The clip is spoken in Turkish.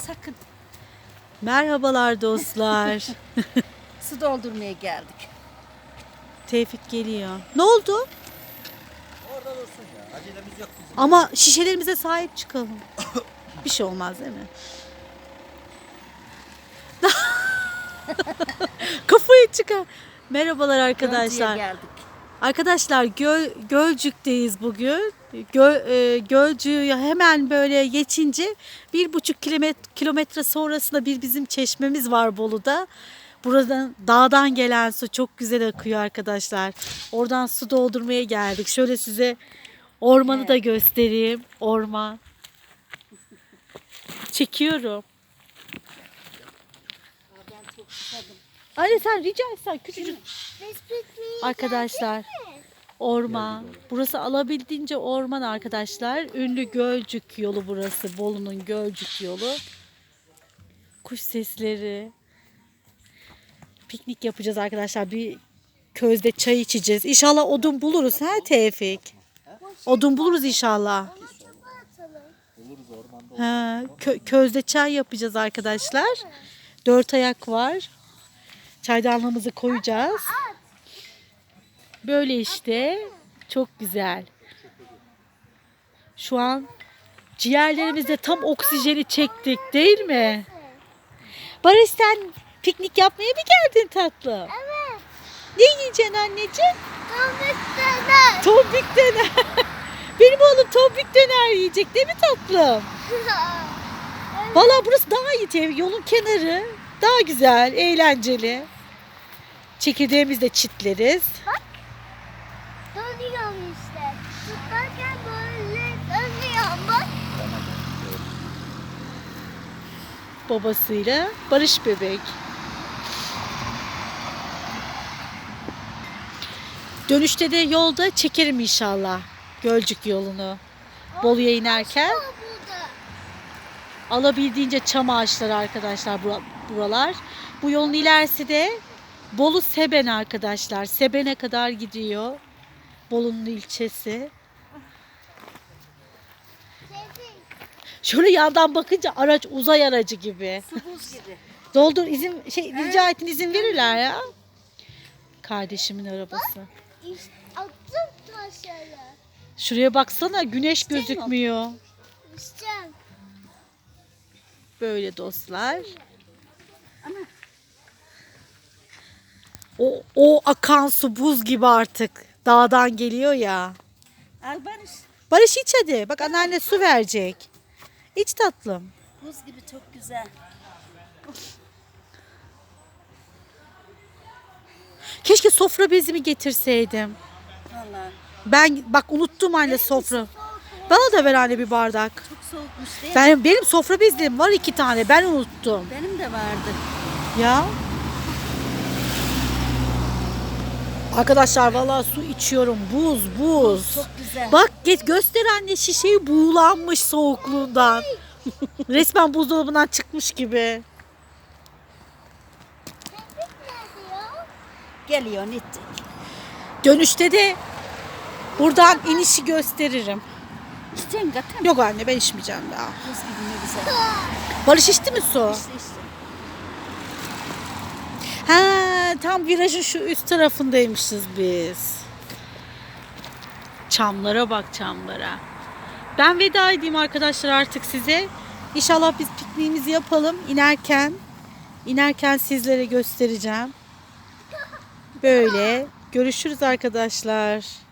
Sakın. Merhabalar dostlar. Su doldurmaya geldik. Tevfik geliyor. Ne oldu? Orada dursun ya. Acelemiz yok bizim. Ama şişelerimize sahip çıkalım. Bir şey olmaz değil mi? Kafayı çıkar. Merhabalar Gölcük'e arkadaşlar. geldik. Arkadaşlar göl, Gölcük'teyiz bugün. Göl, e, Gölcük'ü hemen böyle geçince bir buçuk kilometre, sonrasında bir bizim çeşmemiz var Bolu'da. Buradan dağdan gelen su çok güzel akıyor arkadaşlar. Oradan su doldurmaya geldik. Şöyle size ormanı da göstereyim. Orman. Çekiyorum. Anne sen rica etsen küçücük Arkadaşlar orman. Burası alabildiğince orman arkadaşlar. Ünlü Gölcük yolu burası. Bolu'nun Gölcük yolu. Kuş sesleri. Piknik yapacağız arkadaşlar. Bir közde çay içeceğiz. İnşallah odun buluruz ha Tevfik. Odun buluruz inşallah. Ha, kö- közde çay yapacağız arkadaşlar. Dört ayak var. Çaydanlığımızı koyacağız. Böyle işte. Çok güzel. Şu an ciğerlerimizde tam oksijeni çektik değil mi? Barış sen piknik yapmaya mı geldin tatlım? Evet. Ne yiyeceksin anneciğim? Tombik döner. Tombik döner. Benim oğlum tombik döner yiyecek değil mi tatlım? Valla burası daha iyi tabii. Yolun kenarı. Daha güzel, eğlenceli. Çekirdeğimizi de çitleriz. Dönüyorum işte. Tutarken böyle dönüyorum bak. Babasıyla Barış bebek. Dönüşte de yolda çekerim inşallah Gölcük yolunu. Bolu'ya inerken alabildiğince çam ağaçları arkadaşlar bura- buralar. Bu yolun ilerisi de Bolu Seben arkadaşlar. Seben'e kadar gidiyor. Bolu'nun ilçesi. Şöyle yandan bakınca araç uzay aracı gibi. Su buz gibi. Doldur izin şey rica ettin izin verirler ya. Kardeşimin arabası. İşte attım taşları. Şuraya baksana güneş gözükmüyor. İşte. Böyle dostlar. O, o akan su buz gibi artık. Dağdan geliyor ya. Al Barış. Barış iç hadi. Bak anneanne su verecek. İç tatlım. Buz gibi çok güzel. Keşke sofra bezimi getirseydim. Vallahi. Ben bak unuttum anne sofra. Bana da ver anne bir bardak. Çok soğukmuş değil mi? Ben, benim sofra bezlerim var iki tane. Ben unuttum. Benim de vardı. Ya. Arkadaşlar vallahi su içiyorum. Buz, buz. Çok güzel. Bak git göster anne şişeyi buğulanmış soğukluğundan. Resmen buzdolabından çıkmış gibi. Geliyor nitti. Dönüşte de buradan inişi gösteririm. İçeceksin zaten. Yok anne ben içmeyeceğim daha. Buz gibi ne güzel. Barış içti mi su? İşte işte. Ha, tam virajın şu üst tarafındaymışız biz. Çamlara bak çamlara. Ben veda edeyim arkadaşlar artık size. İnşallah biz pikniğimizi yapalım inerken. inerken sizlere göstereceğim. Böyle. Görüşürüz arkadaşlar.